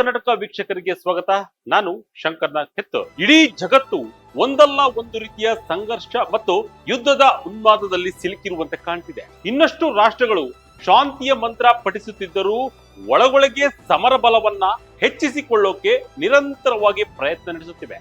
ಕರ್ನಾಟಕ ವೀಕ್ಷಕರಿಗೆ ಸ್ವಾಗತ. ನಾನು ಶಂಕರ್ನಾಗ್ ಕೆತ್ತು. ಇಡೀ ಜಗತ್ತು ಒಂದಲ್ಲ ಒಂದು ರೀತಿಯ ಸಂಘರ್ಷ ಮತ್ತು ಯುದ್ಧದ ಉನ್ಮಾದದಲ್ಲಿ ಸಿಲುಕಿರುವಂತೆ ಕಾಣ್ತಿದೆ. ಇನ್ನಷ್ಟು ರಾಷ್ಟ್ರಗಳು ಶಾಂತಿಯ ಮಂತ್ರ ಪಠಿಸುತ್ತಿದ್ದರೂ ಒಳಗೊಳಗೆ ಸಮರ ಬಲವನ್ನ ಹೆಚ್ಚಿಸಿಕೊಳ್ಳೋಕೆ ನಿರಂತರವಾಗಿ ಪ್ರಯತ್ನ ನಡೆಸುತ್ತಿವೆ.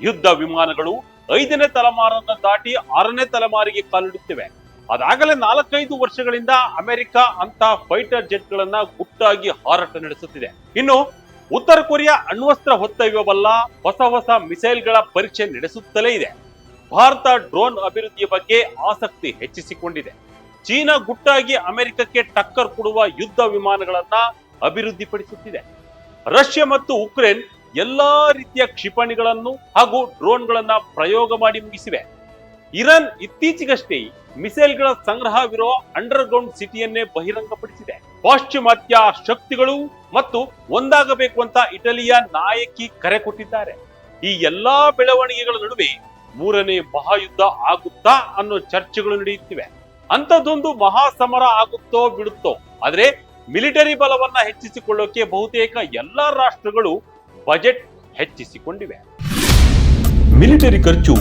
ಯುದ್ಧ ವಿಮಾನಗಳು ಐದನೇ ತಲೆಮಾರನ್ನ ದಾಟಿ ಆರನೇ ತಲೆಮಾರಿಗೆ ಕಾಲಿಡುತ್ತಿವೆ. ಅದಾಗಲೇ ನಾಲ್ಕೈದು ವರ್ಷಗಳಿಂದ ಅಮೆರಿಕ ಅಂತ ಫೈಟರ್ ಜೆಟ್ ಗಳನ್ನ ಗುಟ್ಟಾಗಿ ಹಾರಾಟ ನಡೆಸುತ್ತಿದೆ. ಇನ್ನು ಉತ್ತರ ಕೊರಿಯಾ ಅಣ್ವಸ್ತ್ರ ಹೊತ್ತೊಯ್ಯಬಲ್ಲ ಹೊಸ ಹೊಸ ಮಿಸೈಲ್ಗಳ ಪರೀಕ್ಷೆ ನಡೆಸುತ್ತಲೇ ಇದೆ. ಭಾರತ ಡ್ರೋನ್ ಅಭಿವೃದ್ಧಿಯ ಬಗ್ಗೆ ಆಸಕ್ತಿ ಹೆಚ್ಚಿಸಿಕೊಂಡಿದೆ. ಚೀನಾ ಗುಟ್ಟಾಗಿ ಅಮೆರಿಕಕ್ಕೆ ಟಕ್ಕರ್ ಕೊಡುವ ಯುದ್ಧ ವಿಮಾನಗಳನ್ನ ಅಭಿವೃದ್ಧಿಪಡಿಸುತ್ತಿದೆ. ರಷ್ಯಾ ಮತ್ತು ಉಕ್ರೇನ್ ಎಲ್ಲಾ ರೀತಿಯ ಕ್ಷಿಪಣಿಗಳನ್ನು ಹಾಗೂ ಡ್ರೋನ್ಗಳನ್ನ ಪ್ರಯೋಗ ಮಾಡಿ ಮುಗಿಸಿವೆ. ಇರಾನ್ ಇತ್ತೀಚೆಗಷ್ಟೇ ಮಿಸೈಲ್ಗಳ ಸಂಗ್ರಹವಿರುವ ಅಂಡರ್ ಗ್ರೌಂಡ್ ಸಿಟಿಯನ್ನೇ ಬಹಿರಂಗಪಡಿಸಿದೆ. ಪಾಶ್ಚಿಮಾತ್ಯ ಶಕ್ತಿಗಳು ಮತ್ತು ಒಂದಾಗಬೇಕು ಅಂತ ಇಟಲಿಯ ನಾಯಕಿ ಕರೆ ಕೊಟ್ಟಿದ್ದಾರೆ. ಈ ಎಲ್ಲಾ ಬೆಳವಣಿಗೆಗಳ ನಡುವೆ ಮೂರನೇ ಮಹಾಯುದ್ಧ ಆಗುತ್ತಾ ಅನ್ನೋ ಚರ್ಚೆಗಳು ನಡೆಯುತ್ತಿವೆ. ಅಂಥದ್ದೊಂದು ಮಹಾಸಮರ ಆಗುತ್ತೋ ಬಿಡುತ್ತೋ, ಆದ್ರೆ ಮಿಲಿಟರಿ ಬಲವನ್ನ ಹೆಚ್ಚಿಸಿಕೊಳ್ಳೋಕೆ ಬಹುತೇಕ ಎಲ್ಲಾ ರಾಷ್ಟ್ರಗಳು ಬಜೆಟ್ ಹೆಚ್ಚಿಸಿಕೊಂಡಿವೆ. ಮಿಲಿಟರಿ ಖರ್ಚು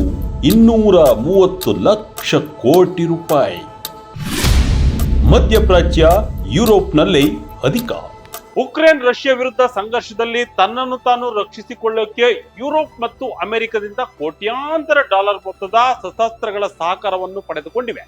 ಇನ್ನೂರ ಮೂವತ್ತು ಲಕ್ಷ ಕೋಟಿ ರೂಪಾಯಿ. ಮಧ್ಯಪ್ರಾಚ್ಯ ಯುರೋಪ್ನಲ್ಲಿ ಅಧಿಕ. ಉಕ್ರೇನ್ ರಷ್ಯಾ ವಿರುದ್ಧ ಸಂಘರ್ಷದಲ್ಲಿ ತನ್ನನ್ನು ತಾನು ರಕ್ಷಿಸಿಕೊಳ್ಳೋಕೆ ಯುರೋಪ್ ಮತ್ತು ಅಮೆರಿಕದಿಂದ ಕೋಟ್ಯಾಂತರ ಡಾಲರ್ ಮೊತ್ತದ ಸಶಸ್ತ್ರಗಳ ಸಹಕಾರವನ್ನು ಪಡೆದುಕೊಂಡಿವೆ.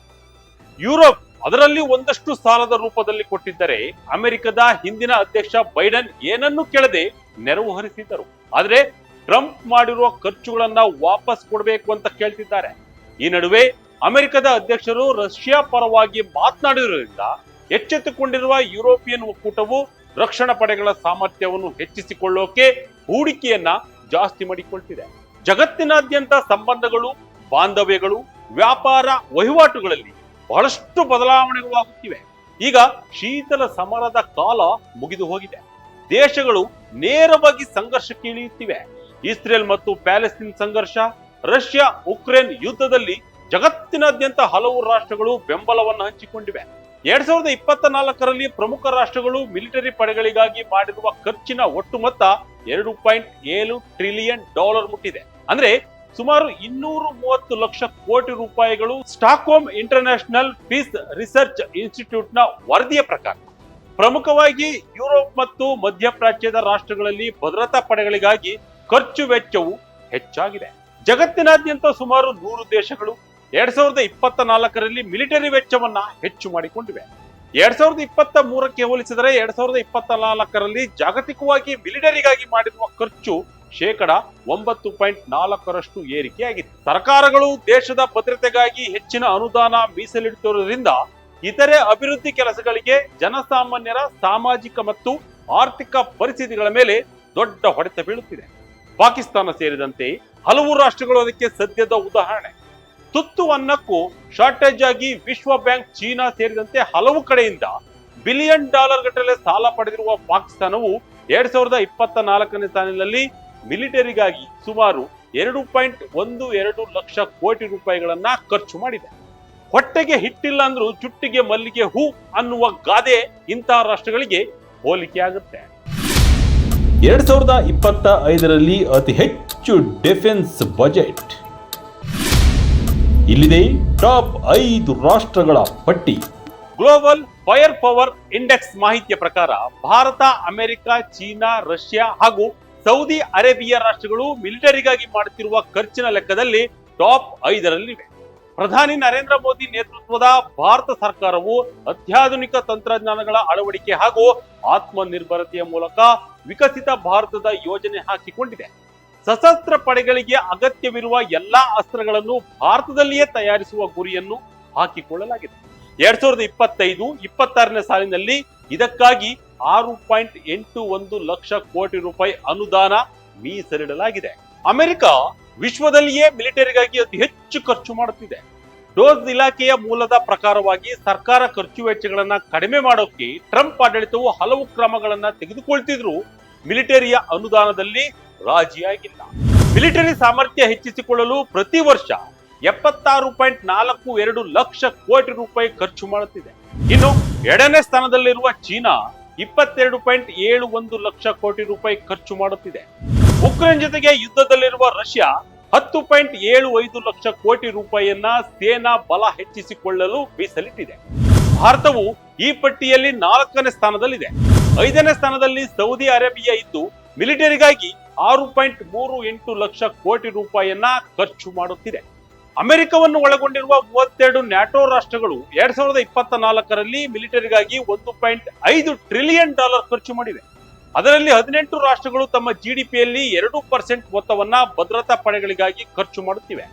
ಯುರೋಪ್ ಅದರಲ್ಲಿ ಒಂದಷ್ಟು ಸಾಲದ ರೂಪದಲ್ಲಿ ಕೊಟ್ಟಿದ್ದರೆ ಅಮೆರಿಕದ ಹಿಂದಿನ ಅಧ್ಯಕ್ಷ ಬೈಡನ್ ಏನನ್ನೂ ಕೇಳದೆ ನೆರವು ಹರಿಸಿದ್ದರು. ಆದರೆ ಟ್ರಂಪ್ ಮಾಡಿರುವ ಖರ್ಚುಗಳನ್ನ ವಾಪಸ್ ಕೊಡಬೇಕು ಅಂತ ಕೇಳ್ತಿದ್ದಾರೆ. ಈ ನಡುವೆ ಅಮೆರಿಕದ ಅಧ್ಯಕ್ಷರು ರಷ್ಯಾ ಪರವಾಗಿ ಮಾತನಾಡಿರುವುದರಿಂದ ಎಚ್ಚೆತ್ತುಕೊಂಡಿರುವ ಯುರೋಪಿಯನ್ ಒಕ್ಕೂಟವು ರಕ್ಷಣಾ ಪಡೆಗಳ ಸಾಮರ್ಥ್ಯವನ್ನು ಹೆಚ್ಚಿಸಿಕೊಳ್ಳೋಕೆ ಹೂಡಿಕೆಯನ್ನ ಜಾಸ್ತಿ ಮಾಡಿಕೊಳ್ತಿದೆ. ಜಗತ್ತಿನಾದ್ಯಂತ ಸಂಬಂಧಗಳು, ಬಾಂಧವ್ಯಗಳು, ವ್ಯಾಪಾರ ವಹಿವಾಟುಗಳಲ್ಲಿ ಬಹಳಷ್ಟು ಬದಲಾವಣೆಗಳು ಆಗುತ್ತಿವೆ ಈಗ ಶೀತಲ ಸಮರದ ಕಾಲ ಮುಗಿದು ಹೋಗಿದೆ. ದೇಶಗಳು ನೇರವಾಗಿ ಸಂಘರ್ಷಕ್ಕೆ ಇಳಿಯುತ್ತಿವೆ ಇಸ್ರೇಲ್ ಮತ್ತು ಪ್ಯಾಲೆಸ್ತೀನ್ ಸಂಘರ್ಷ ರಷ್ಯಾ ಉಕ್ರೇನ್ ಯುದ್ಧದಲ್ಲಿ ಜಗತ್ತಿನಾದ್ಯಂತ ಹಲವು ರಾಷ್ಟ್ರಗಳು ಬೆಂಬಲವನ್ನು ಹಂಚಿಕೊಂಡಿವೆ. ಎರಡ್ ಸಾವಿರದ ಇಪ್ಪತ್ತ ನಾಲ್ಕರಲ್ಲಿ ಪ್ರಮುಖ ರಾಷ್ಟ್ರಗಳು ಮಿಲಿಟರಿ ಪಡೆಗಳಿಗಾಗಿ ಮಾಡಿರುವ ಖರ್ಚಿನ ಒಟ್ಟು ಮೊತ್ತ ಎರಡು ಪಾಯಿಂಟ್ ಏಳು ಟ್ರಿಲಿಯನ್ ಡಾಲರ್ ಮುಟ್ಟಿದೆ. ಅಂದ್ರೆ ಸುಮಾರು ಇನ್ನೂರು ಮೂವತ್ತು ಲಕ್ಷ ಕೋಟಿ ರೂಪಾಯಿಗಳು ಸ್ಟಾಕ್ಹೋಮ್ ಇಂಟರ್ನ್ಯಾಷನಲ್ ಪೀಸ್ ರಿಸರ್ಚ್ ಇನ್ಸ್ಟಿಟ್ಯೂಟ್ನ ವರದಿಯ ಪ್ರಕಾರ. ಪ್ರಮುಖವಾಗಿ ಯುರೋಪ್ ಮತ್ತು ಮಧ್ಯಪ್ರಾಚ್ಯದ ರಾಷ್ಟ್ರಗಳಲ್ಲಿ ಭದ್ರತಾ ಪಡೆಗಳಿಗಾಗಿ ಖರ್ಚು ವೆಚ್ಚವು ಹೆಚ್ಚಾಗಿದೆ. ಜಗತ್ತಿನಾದ್ಯಂತ ಸುಮಾರು ನೂರು ದೇಶಗಳು ಎರಡ್ ಸಾವಿರದ ಇಪ್ಪತ್ತ ನಾಲ್ಕರಲ್ಲಿ ಮಿಲಿಟರಿ ವೆಚ್ಚವನ್ನ ಹೆಚ್ಚು ಮಾಡಿಕೊಂಡಿವೆ. ಎರಡ್ ಸಾವಿರದ ಇಪ್ಪತ್ತ ಮೂರಕ್ಕೆ ಹೋಲಿಸಿದರೆ ಎರಡ್ ಸಾವಿರದ ಇಪ್ಪತ್ತ ನಾಲ್ಕರಲ್ಲಿ ಜಾಗತಿಕವಾಗಿ ಮಿಲಿಟರಿಗಾಗಿ ಮಾಡಿರುವ ಖರ್ಚು ಶೇಕಡ ಒಂಬತ್ತು ಪಾಯಿಂಟ್ ನಾಲ್ಕರಷ್ಟು ಏರಿಕೆಯಾಗಿದೆ ಸರ್ಕಾರಗಳು ದೇಶದ ಭದ್ರತೆಗಾಗಿ ಹೆಚ್ಚಿನ ಅನುದಾನ ಮೀಸಲಿಡುತ್ತಿರುವುದರಿಂದ ಇತರೆ ಅಭಿವೃದ್ಧಿ ಕೆಲಸಗಳಿಗೆ ಜನಸಾಮಾನ್ಯರ ಸಾಮಾಜಿಕ ಮತ್ತು ಆರ್ಥಿಕ ಪರಿಸ್ಥಿತಿಗಳ ಮೇಲೆ ದೊಡ್ಡ ಹೊಡೆತ ಬೀಳುತ್ತಿದೆ. ಪಾಕಿಸ್ತಾನ ಸೇರಿದಂತೆ ಹಲವು ರಾಷ್ಟ್ರಗಳು ಅದಕ್ಕೆ ಸದ್ಯದ ಉದಾಹರಣೆ. ತುತ್ತು ಅನ್ನಕ್ಕೂ ಶಾರ್ಟೇಜ್ ಆಗಿ ವಿಶ್ವ ಬ್ಯಾಂಕ್ ಚೀನಾ ಸೇರಿದಂತೆ ಹಲವು ಕಡೆಯಿಂದ ಬಿಲಿಯನ್ ಡಾಲರ್ ಗಟ್ಟಲೆ ಸಾಲ ಪಡೆದಿರುವ ಪಾಕಿಸ್ತಾನವು ಎರಡ್ ಸಾವಿರದ ಇಪ್ಪತ್ತ ನಾಲ್ಕನೇ ಸಾಲಿನಲ್ಲಿ ಮಿಲಿಟರಿಗಾಗಿ ಸುಮಾರು ಎರಡು ಪಾಯಿಂಟ್ ಒಂದು ಎರಡು ಲಕ್ಷ ಕೋಟಿ ರೂಪಾಯಿಗಳನ್ನ ಖರ್ಚು ಮಾಡಿದೆ. ಹೊಟ್ಟೆಗೆ ಹಿಟ್ಟಿಲ್ಲ ಅಂದ್ರೂ ಚುಟ್ಟಿಗೆ ಮಲ್ಲಿಗೆ ಹೂ ಅನ್ನುವ ಗಾದೆ ಇಂತಹ ರಾಷ್ಟ್ರಗಳಿಗೆ ಹೋಲಿಕೆ ಆಗುತ್ತೆ. ಎರಡ್ ಸಾವಿರದ ಇಪ್ಪತ್ತ ಐದರಲ್ಲಿ ಅತಿ ಹೆಚ್ಚು ಡಿಫೆನ್ಸ್ ಬಜೆಟ್ ಇಲ್ಲಿದೆ ಟಾಪ್ ಐದು ರಾಷ್ಟ್ರಗಳ ಪಟ್ಟಿ. ಗ್ಲೋಬಲ್ ಫೈರ್ ಪವರ್ ಇಂಡೆಕ್ಸ್ ಮಾಹಿತಿಯ ಪ್ರಕಾರ ಭಾರತ, ಅಮೆರಿಕ, ಚೀನಾ, ರಷ್ಯಾ ಹಾಗೂ ಸೌದಿ ಅರೇಬಿಯಾ ರಾಷ್ಟ್ರಗಳು ಮಿಲಿಟರಿಗಾಗಿ ಮಾಡುತ್ತಿರುವ ಖರ್ಚಿನ ಲೆಕ್ಕದಲ್ಲಿ ಟಾಪ್ ಐದರಲ್ಲಿವೆ. ಪ್ರಧಾನಿ ನರೇಂದ್ರ ಮೋದಿ ನೇತೃತ್ವದ ಭಾರತ ಸರ್ಕಾರವು ಅತ್ಯಾಧುನಿಕ ತಂತ್ರಜ್ಞಾನಗಳ ಅಳವಡಿಕೆ ಹಾಗೂ ಆತ್ಮನಿರ್ಭರತೆಯ ಮೂಲಕ ವಿಕಸಿತ ಭಾರತದ ಯೋಜನೆ ಹಾಕಿಕೊಂಡಿದೆ. ಸಶಸ್ತ್ರ ಪಡೆಗಳಿಗೆ ಅಗತ್ಯವಿರುವ ಎಲ್ಲಾ ಅಸ್ತ್ರಗಳನ್ನು ಭಾರತದಲ್ಲಿಯೇ ತಯಾರಿಸುವ ಗುರಿಯನ್ನು ಹಾಕಿಕೊಳ್ಳಲಾಗಿದೆ. ಎರಡ್ ಸಾವಿರದ ಇಪ್ಪತ್ತೈದು, ಇಪ್ಪತ್ತಾರನೇ ಸಾಲಿನಲ್ಲಿ ಇದಕ್ಕಾಗಿ ಆರು ಪಾಯಿಂಟ್ ಎಂಟು ಒಂದು ಲಕ್ಷ ಕೋಟಿ ರೂಪಾಯಿ ಅನುದಾನ ಮೀಸಲಿಡಲಾಗಿದೆ. ಅಮೆರಿಕ ವಿಶ್ವದಲ್ಲಿಯೇ ಮಿಲಿಟರಿಗಾಗಿ ಅತಿ ಹೆಚ್ಚು ಖರ್ಚು ಮಾಡುತ್ತಿದೆ. ಡೋಸ್ ಇಲಾಖೆಯ ಮೂಲದ ಪ್ರಕಾರವಾಗಿ ಸರ್ಕಾರ ಖರ್ಚು ವೆಚ್ಚಗಳನ್ನ ಕಡಿಮೆ ಮಾಡೋಕೆ ಟ್ರಂಪ್ ಆಡಳಿತವು ಹಲವು ಕ್ರಮಗಳನ್ನ ತೆಗೆದುಕೊಳ್ತಿದ್ರು. ಮಿಲಿಟರಿಯ ಅನುದಾನದಲ್ಲಿ ರಾಜಿಯಾಗಿಲ್ಲ. ಮಿಲಿಟರಿ ಸಾಮರ್ಥ್ಯ ಹೆಚ್ಚಿಸಿಕೊಳ್ಳಲು ಪ್ರತಿ ವರ್ಷ ಎಪ್ಪತ್ತಾರು ಪಾಯಿಂಟ್ ನಾಲ್ಕು ಎರಡು ಲಕ್ಷ ಕೋಟಿ ರೂಪಾಯಿ ಖರ್ಚು ಮಾಡುತ್ತಿದೆ. ಇನ್ನು ಎರಡನೇ ಸ್ಥಾನದಲ್ಲಿರುವ ಚೀನಾ ಇಪ್ಪತ್ತೆರಡು ಪಾಯಿಂಟ್ ಏಳು ಒಂದು ಲಕ್ಷ ಕೋಟಿ ರೂಪಾಯಿ ಖರ್ಚು ಮಾಡುತ್ತಿದೆ. ಉಕ್ರೇನ್ ಜೊತೆಗೆ ಯುದ್ಧದಲ್ಲಿರುವ ರಷ್ಯಾ ಹತ್ತು ಪಾಯಿಂಟ್ ಏಳು ಐದು ಲಕ್ಷ ಕೋಟಿ ರೂಪಾಯಿಯನ್ನ ಸೇನಾ ಬಲ ಹೆಚ್ಚಿಸಿಕೊಳ್ಳಲು ಮೀಸಲಿಟ್ಟಿದೆ. ಭಾರತವು ಈ ಪಟ್ಟಿಯಲ್ಲಿ ನಾಲ್ಕನೇ ಸ್ಥಾನದಲ್ಲಿದೆ. ಐದನೇ ಸ್ಥಾನದಲ್ಲಿ ಸೌದಿ ಅರೇಬಿಯಾ ಇದ್ದು ಮಿಲಿಟರಿಗಾಗಿ ಆರು ಪಾಯಿಂಟ್ ಮೂರು ಎಂಟು ಲಕ್ಷ ಕೋಟಿ ರೂಪಾಯಿಯನ್ನ ಖರ್ಚು ಮಾಡುತ್ತಿದೆ. ಅಮೆರಿಕವನ್ನು ಒಳಗೊಂಡಿರುವ ಮೂವತ್ತೆರಡು ನ್ಯಾಟೋ ರಾಷ್ಟ್ರಗಳು ಎರಡ್ ಸಾವಿರದ ಇಪ್ಪತ್ತ ನಾಲ್ಕರಲ್ಲಿ ಮಿಲಿಟರಿಗಾಗಿ ಒಂದು ಪಾಯಿಂಟ್ ಐದು ಟ್ರಿಲಿಯನ್ ಡಾಲರ್ ಖರ್ಚು ಮಾಡಿವೆ. ಅದರಲ್ಲಿ ಹದಿನೆಂಟು ರಾಷ್ಟ್ರಗಳು ತಮ್ಮ ಜಿಡಿಪಿಯಲ್ಲಿ ಎರಡು ಪರ್ಸೆಂಟ್ ಮೊತ್ತವನ್ನ ಭದ್ರತಾ ಪಡೆಗಳಿಗಾಗಿ ಖರ್ಚು ಮಾಡುತ್ತಿವೆ.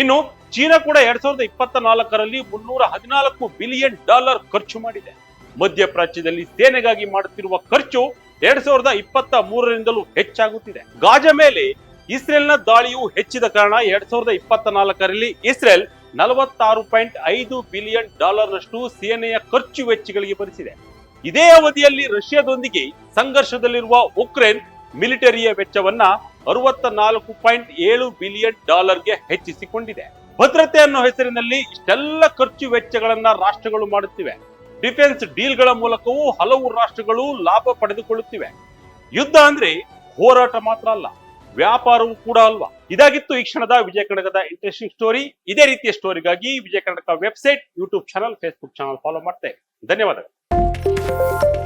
ಇನ್ನು ಚೀನಾ ಕೂಡ ಎರಡ್ ಸಾವಿರದ ಇಪ್ಪತ್ತ ನಾಲ್ಕರಲ್ಲಿ ಮುನ್ನೂರ ಹದಿನಾಲ್ಕು ಬಿಲಿಯನ್ ಡಾಲರ್ ಖರ್ಚು ಮಾಡಿದೆ. ಮಧ್ಯಪ್ರಾಚ್ಯದಲ್ಲಿ ಸೇನೆಗಾಗಿ ಮಾಡುತ್ತಿರುವ ಖರ್ಚು ಎರಡ್ ಸಾವಿರದ ಇಪ್ಪತ್ತ ಮೂರರಿಂದಲೂ ಹೆಚ್ಚಾಗುತ್ತಿದೆ. ಗಾಜಾ ಮೇಲೆ ಇಸ್ರೇಲ್ನ ದಾಳಿಯು ಹೆಚ್ಚಿದ ಕಾರಣ ಎರಡ್ ಸಾವಿರದ ಇಪ್ಪತ್ತ ನಾಲ್ಕರಲ್ಲಿ ಇಸ್ರೇಲ್ ನಲವತ್ತಾರು ಪಾಯಿಂಟ್ ಐದು ಬಿಲಿಯನ್ ಡಾಲರ್ನಷ್ಟು ಸೇನೆಯ ಖರ್ಚು ವೆಚ್ಚಗಳಿಗೆ ಭರಿಸಿದೆ. ಇದೇ ಅವಧಿಯಲ್ಲಿ ರಷ್ಯಾದೊಂದಿಗೆ ಸಂಘರ್ಷದಲ್ಲಿರುವ ಉಕ್ರೇನ್ ಮಿಲಿಟರಿಯ ವೆಚ್ಚವನ್ನ ಅರವತ್ತ ನಾಲ್ಕು ಪಾಯಿಂಟ್ ಏಳು ಬಿಲಿಯನ್ ಡಾಲರ್ಗೆ ಹೆಚ್ಚಿಸಿಕೊಂಡಿದೆ. ಭದ್ರತೆ ಅನ್ನೋ ಹೆಸರಿನಲ್ಲಿ ಇಷ್ಟೆಲ್ಲ ಖರ್ಚು ವೆಚ್ಚಗಳನ್ನ ರಾಷ್ಟ್ರಗಳು ಮಾಡುತ್ತಿವೆ. ಡಿಫೆನ್ಸ್ ಡೀಲ್ಗಳ ಮೂಲಕವೂ ಹಲವು ರಾಷ್ಟ್ರಗಳು ಲಾಭ ಪಡೆದುಕೊಳ್ಳುತ್ತಿವೆ. ಯುದ್ಧ ಅಂದ್ರೆ ಹೋರಾಟ ಮಾತ್ರ ಅಲ್ಲ, ವ್ಯಾಪಾರವೂ ಕೂಡ ಅಲ್ವಾ? ಇದಾಗಿತ್ತು ಈ ಕ್ಷಣದ ವಿಜಯ ಕರ್ನಾಟಕದ ಇಂಟ್ರೆಸ್ಟಿಂಗ್ ಸ್ಟೋರಿ ಇದೇ ರೀತಿಯ ಸ್ಟೋರಿಗಾಗಿ Vijaya Karnataka website YouTube channel Facebook channel follow ಮಾಡ್ತೇವೆ. ಧನ್ಯವಾದಗಳು.